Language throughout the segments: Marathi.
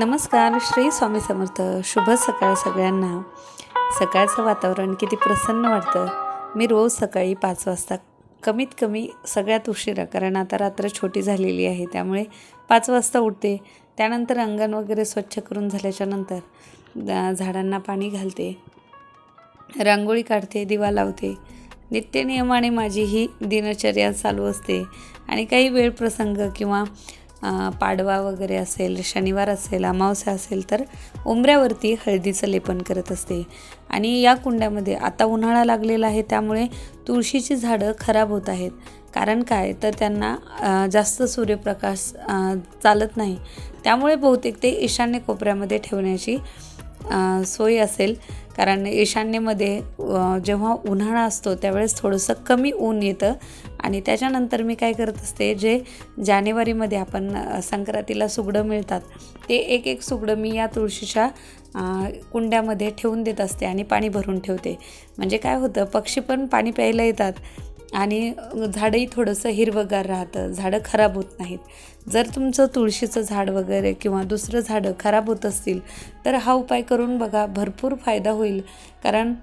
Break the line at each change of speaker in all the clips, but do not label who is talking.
नमस्कार श्री स्वामी समर्थ. शुभ सकाळ सगळ्यांना. सकाळचं वातावरण किती प्रसन्न वाटतं. मी रोज सकाळी पाच वाजता कमीत कमी सगळ्यात उशिरा कारण आता रात्र छोटी झालेली आहे त्यामुळे पाच वाजता उठते. त्यानंतर अंगण वगैरे स्वच्छ करून झाल्याच्यानंतर दा- झाडांना पाणी घालते. रांगोळी काढते दिवा लावते. नित्यनियमाने माझी ही दिनचर्या चालू असते. आणि काही वेळ प्रसंग किंवा पाडवा वगैरे असेल शनिवार असेल अमावस्या असेल तर उंबऱ्यावरती हळदीचं लेपन करत असते. आणि या कुंड्यामध्ये आता उन्हाळा लागलेला आहे त्यामुळे तुळशीची झाडं खराब होत आहेत. कारण काय? तर त्यांना जास्त सूर्यप्रकाश चालत नाही. त्यामुळे बहुतेक ते ईशान्य कोपऱ्यामध्ये ठेवण्याची सोय असेल. कारण ईशान्येमध्ये जेव्हा उन्हाळा असतो त्यावेळेस थोडंसं कमी ऊन येतं. आणि त्याच्यानंतर मी काय करत असते जे जानेवारीमध्ये आपण संक्रांतीला सुगडं मिळतात ते एक एक सुगडं मी या तुळशीच्या कुंड्यामध्ये ठेवून देत असते आणि पाणी भरून ठेवते. म्हणजे काय होतं पक्षी पण पाणी प्यायला येतात. आणि झाडंही थोडंसं हिरवंगार राहतं झाडं खराब होत नाहीत. जर तुमचं तुळशीचं झाड वगैरे किंवा दुसरं झाडं खराब होत असतील तर हा उपाय करून बघा भरपूर फायदा होईल. कारण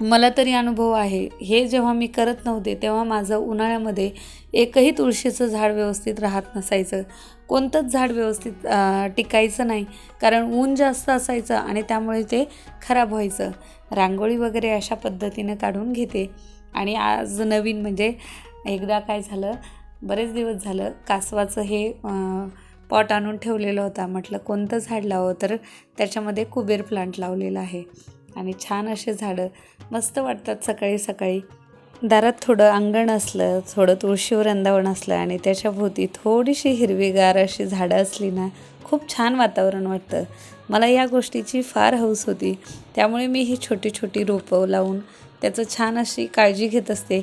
मला तरी अनुभव आहे हे जेव्हा मी करत नव्हते तेव्हा माझं उन्हाळ्यामध्ये एकही तुळशीचं झाड व्यवस्थित राहत नसायचं. कोणतंच झाड व्यवस्थित टिकायचं नाही. कारण ऊन जास्त असायचं आणि त्यामुळे ते खराब व्हायचं. रांगोळी वगैरे अशा पद्धतीनं काढून घेते. आणि आज नवीन म्हणजे एकदा काय झालं बरेच दिवस झालं कासवाचं हे पॉट आणून ठेवलेलं होता. म्हटलं कोणतं झाड लावं तर त्याच्यामध्ये कुबेर प्लांट लावलेला आहे. आणि छान असे झाडं. मस्त वाटतात सकाळी सकाळी. दारात थोडं अंगण असलं थोडं तुळशीवर वृंदावन असलं आणि त्याच्याभोवती थोडीशी हिरवीगार अशी झाडं असली ना खूप छान वातावरण वाटतं. मला या गोष्टीची फार हौस होती. त्यामुळे मी ही छोटी छोटी रोपं लावून त्याचं छान अशी काळजी घेत असते.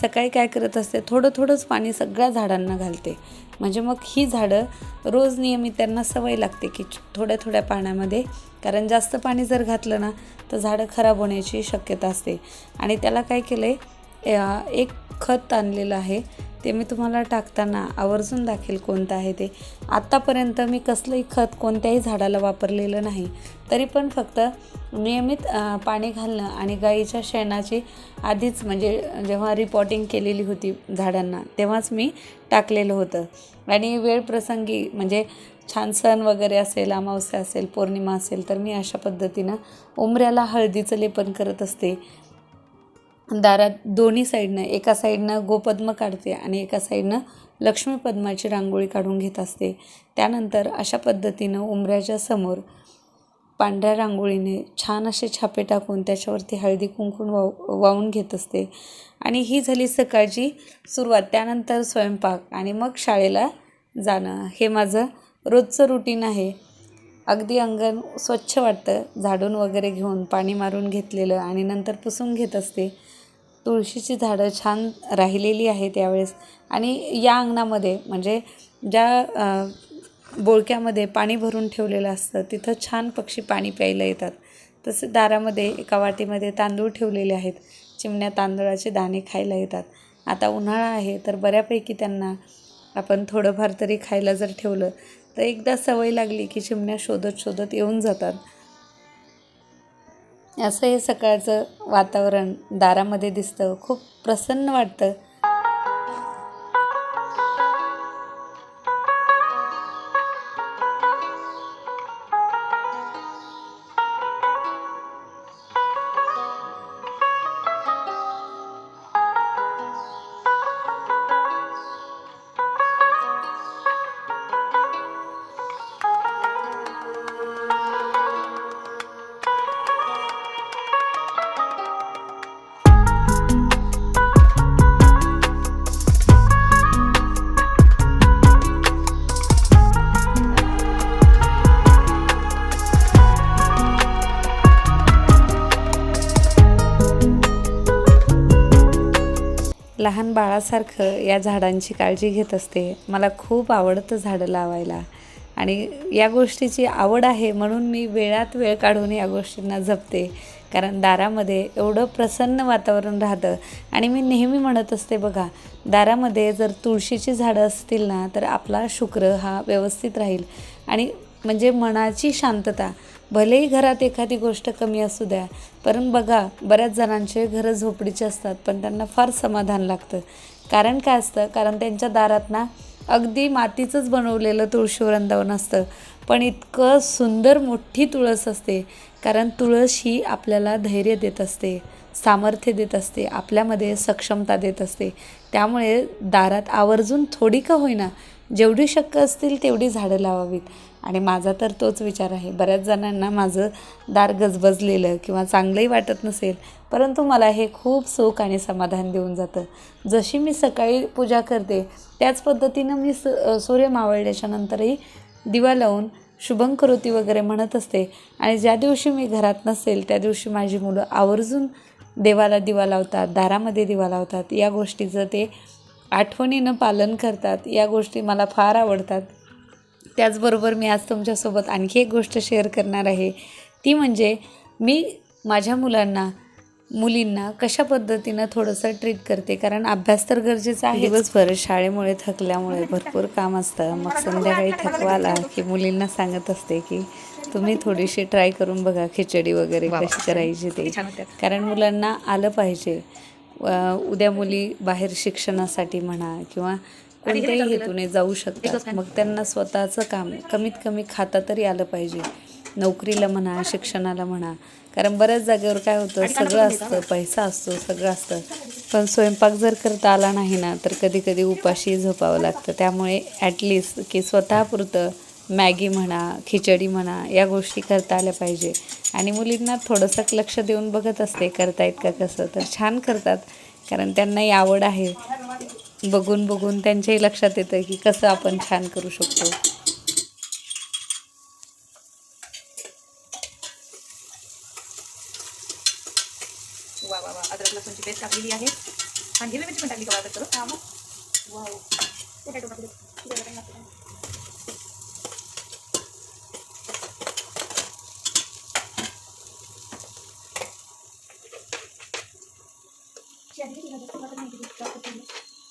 सकाळी काय करत असते? थोडं थोडंच पाणी सगळ्या झाडांना घालते. म्हणजे मग ही झाडं रोज नियमित त्यांना सवय लागते की थोड्या थोड्या पाण्यामध्ये. कारण जास्त पाणी जर घातलं ना तर झाडं खराब होण्याची शक्यता असते. आणि त्याला काय केलं आहे एक खत आणलेलं आहे. ते मी तुम्हाला टाकताना आवर्जून दाखेल कोणतं आहे ते. आत्तापर्यंत मी कसलंही खत कोणत्याही झाडाला वापरलेलं नाही. तरी पण फक्त नियमित पाणी घालणं आणि गाईच्या शेणाची आधीच म्हणजे जेव्हा रिपॉटिंग केलेली होती झाडांना तेव्हाच मी टाकलेलं होतं. आणि वेळ प्रसंगी म्हणजे छान सण वगैरे असेल अमावस्या असेल पौर्णिमा असेल तर मी अशा पद्धतीनं उंबऱ्याला हळदीचं लेपन करत असते. दारात दोन्ही साईडनं एका साईडनं गोपद्म काढते आणि एका साईडनं लक्ष्मीपद्माची रांगोळी काढून घेत असते. त्यानंतर अशा पद्धतीनं उंबऱ्याच्या समोर पांढऱ्या रांगोळीने छान असे छापे टाकून त्याच्यावरती हळदी कुंकून वाव वाहून घेत असते. आणि ही झाली सकाळची सुरुवात. त्यानंतर स्वयंपाक आणि मग शाळेला जाणं. हे माझं रोजचं रुटीन आहे. अगदी अंगण स्वच्छ वाटतं. झाडून वगैरे घेऊन पाणी मारून घेतलेलं आणि नंतर पुसून घेत असते. तुळशीची झाडं छान राहिलेली आहेत यावेळेस. आणि या अंगणामध्ये म्हणजे ज्या बोळक्यामध्ये पाणी भरून ठेवलेलं असतं तिथं छान पक्षी पाणी प्यायला येतात. तसं दारामध्ये एका वाटीमध्ये तांदूळ ठेवलेले आहेत. चिमण्या तांदळाचे दाणे खायला येतात. आता उन्हाळा आहे तर बऱ्यापैकी त्यांना आपण थोडंफार तरी खायला जर ठेवलं तर एकदा सवय लागली की चिमण्या शोधत शोधत येऊन जातात. असं हे सकाळचं वातावरण दारामध्ये दिसतं खूप प्रसन्न वाटतं. लहान बाळासारखं या झाडांची काळजी घेत असते. मला खूप आवडतं झाडं लावायला. आणि या गोष्टीची आवड आहे म्हणून मी वेळात वेळ काढून या गोष्टींना जपते. कारण दारामध्ये एवढं प्रसन्न वातावरण राहतं. आणि मी नेहमी म्हणत असते बघा दारामध्ये जर तुळशीची झाडं असतील ना तर आपला शुक्र हा व्यवस्थित राहील. आणि म्हणजे मनाची शांतता. भलेही घरात एखादी गोष्ट कमी असू द्या पण बघा बऱ्याच जणांचे घरं झोपडीचे असतात पण त्यांना फार समाधान लागतं. कारण काय असतं कारण त्यांच्या दारात ना अगदी मातीचंच बनवलेलं तुळशीवृंदावन असतं. पण इतकं सुंदर मोठी तुळस असते कारण तुळस ही आपल्याला धैर्य देत असते सामर्थ्य देत असते आपल्यामध्ये सक्षमता देत असते. त्यामुळे दारात आवर्जून थोडी का होईना जेवढी शक्य असतील तेवढी झाडं लावावीत. आणि माझा तर तोच विचार आहे. बऱ्याच जणांना माझं दार गजबजलेलं किंवा चांगलंही वाटत नसेल परंतु मला हे खूप सुख आणि समाधान देऊन जातं. जशी मी सकाळी पूजा करते त्याच पद्धतीनं मी स सूर्य मावळल्याच्या नंतरही दिवा लावून शुभंकरोती वगैरे म्हणत असते. आणि ज्या दिवशी मी घरात नसेल त्या दिवशी माझी मुलं आवर्जून देवाला दिवा लावतात दारामध्ये दिवा लावतात. या गोष्टीचं ते आठवणीनं पालन करतात. या गोष्टी मला फार आवडतात. त्याचबरोबर मी आज तुमच्यासोबत आणखी एक गोष्ट शेअर करणार आहे. ती म्हणजे मी माझ्या मुलांना मुलींना कशा पद्धतीनं थोडंसं ट्रीट करते? कारण अभ्यास तर गरजेचा आहे. दिवसभर शाळेमुळे थकल्यामुळे भरपूर काम असतं. मग संध्याकाळी थकवा आला की मुलींना सांगत असते की तुम्ही थोडीशी ट्राय करून बघा खिचडी वगैरे कशी करायची ते. कारण मुलांना आलं पाहिजे. उद्या मुली बाहेर शिक्षणासाठी म्हणा किंवा कोणत्याही हेतूने जाऊ शकतात. मग त्यांना स्वतःचं काम कमीत कमी खाता तरी आलं पाहिजे. नोकरीला म्हणा शिक्षणाला म्हणा. कारण बऱ्याच जागेवर काय होतं सगळं असतं पैसा असतो सगळं असतं. पण स्वयंपाक जर करता आला नाही ना तर कधी कधी उपाशी झोपावं लागतं. त्यामुळे ॲटलिस्ट की स्वतःपुरतं मॅगी म्हणा खिचडी म्हणा या गोष्टी करता आल्या पाहिजे. आणि मुलींना थोडंसं लक्ष देऊन बघत असते करतायत का कसं? तर छान करतात. कारण त्यांनाही आवड आहे. बघून बघून त्यांच्याही लक्षात येतं की कसं आपण छान करू शकतो.
वा वा वा. अद्रक लसूणची पेस्ट टाकलेली आहे. आणि हिरवी मिरची पण टाकली का वाटत करू हा मग. वाव. पोटॅटो टाकले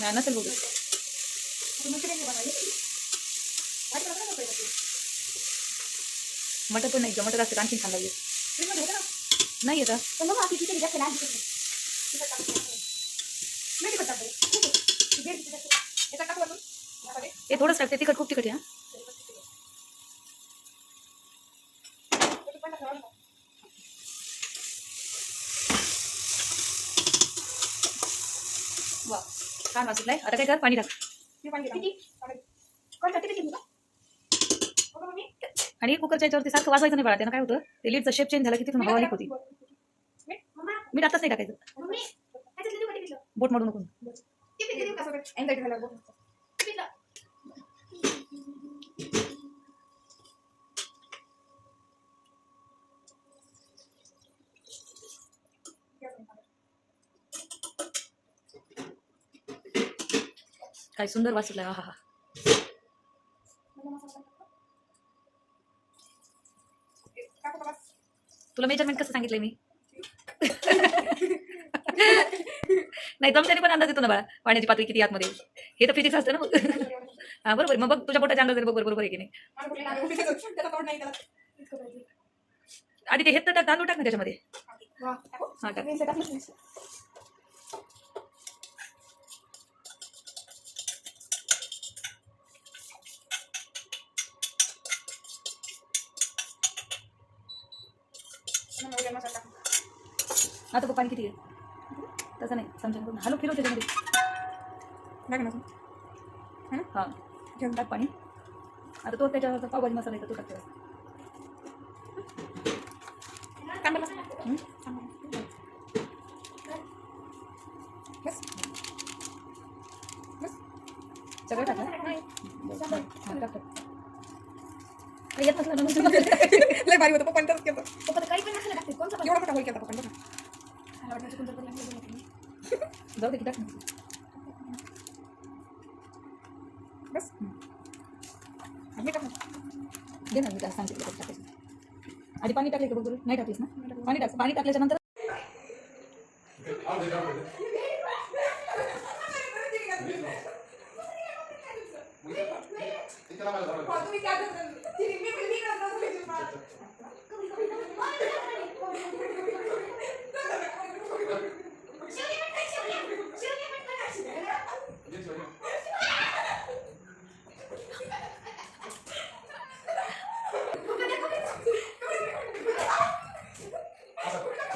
नाही नसेल बघू मटर पण नाही का मटर असते आणखी छान लागेल नाही येतं हे थोडंच आहे वा छान वाचलंय आता काय कर? पाणी टाक. आणि कुकरच्या याच्यावरती सारखं वाजवायचं नाही बाळा त्यानं काय होतं? ते लीडचं शेप चेंज झाला की तिथून हवा होती. मीठ आताच नाही टाकायचं. बोट मोडू नको. काय सुंदर वाचलंय. हा हा तुला मेजरमेंट कसं सांगितलंय मी? नाही जमच्याने पण अंदाज येतो ना बाळा पाण्याची पातळी किती आतमध्ये. हे तर फिजिक्स असतं ना मग. हा बरोबर. मग बघ तुझ्या पोटाच्या अंदाज बरोबर बरोबर आहे की नाही? आधी ते हे तर टाक तांदूळ टाक ना त्याच्यामध्ये. हा टाक. आता बघ पाणी किती आहे? तसं नाही समजा हॅलो फिरव त्याच्यामध्ये. हा घेऊन टाक पाणी. आता तो त्याच्यावर पावभाजी मसाला का तो टाक त्याला. हं? सगळं टाकलं येत नसलं ना
लय भारी होतं पप्पांनी तसंच केलं
पप्पा तर काही पण नसलं टाकते कोणतं पण
एवढा मोठा होल केला पप्पांनी बघा.
मला वाटलं चुकून जर पडलं असलं तर नाही. जाऊ दे की टाक.
बस मी टाकणार.
दे ना मी त्याला सांगते कसं टाकायचं आधी पाणी टाकले का बघ नाही टाकलीस ना पाणी टाक पाणी टाकल्याच्या नंतर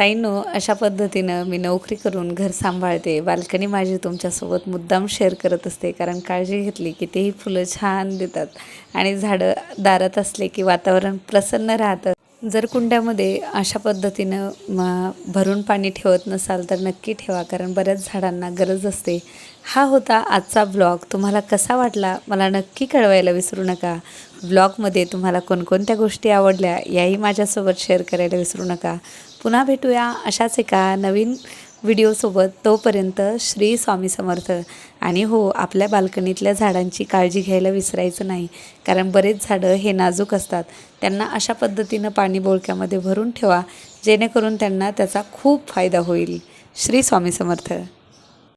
ताईंनो अशा पद्धतीनं मी नोकरी करून घर सांभाळते. बाल्कनी माझी तुमच्यासोबत मुद्दाम शेअर करत असते. कारण काळजी घेतली की तेही फुलं छान देतात. आणि झाडं दारात असले की वातावरण प्रसन्न राहतं. जर कुंड्यामध्ये अशा पद्धतीनं भरून पाणी ठेवत नसाल तर नक्की ठेवा. कारण बऱ्याच झाडांना गरज असते. हा होता आजचा ब्लॉग. तुम्हाला कसा वाटला मला नक्की कळवायला विसरू नका. ब्लॉगमध्ये तुम्हाला कोणकोणत्या गोष्टी आवडल्या याही माझ्यासोबत शेअर करायला विसरू नका. पुन्हा भेटूया अशाच एका नवीन व्हिडिओसोबत. तोपर्यंत श्री स्वामी समर्थ. आणि हो आपल्या बाल्कनीतल्या झाडांची काळजी घ्यायला विसरायचं नाही. कारण बरेच झाडं हे नाजूक असतात. त्यांना अशा पद्धतीनं पाणी बोळक्यामध्ये भरून ठेवा जेणेकरून त्यांना त्याचा खूप फायदा होईल. श्री स्वामी समर्थ.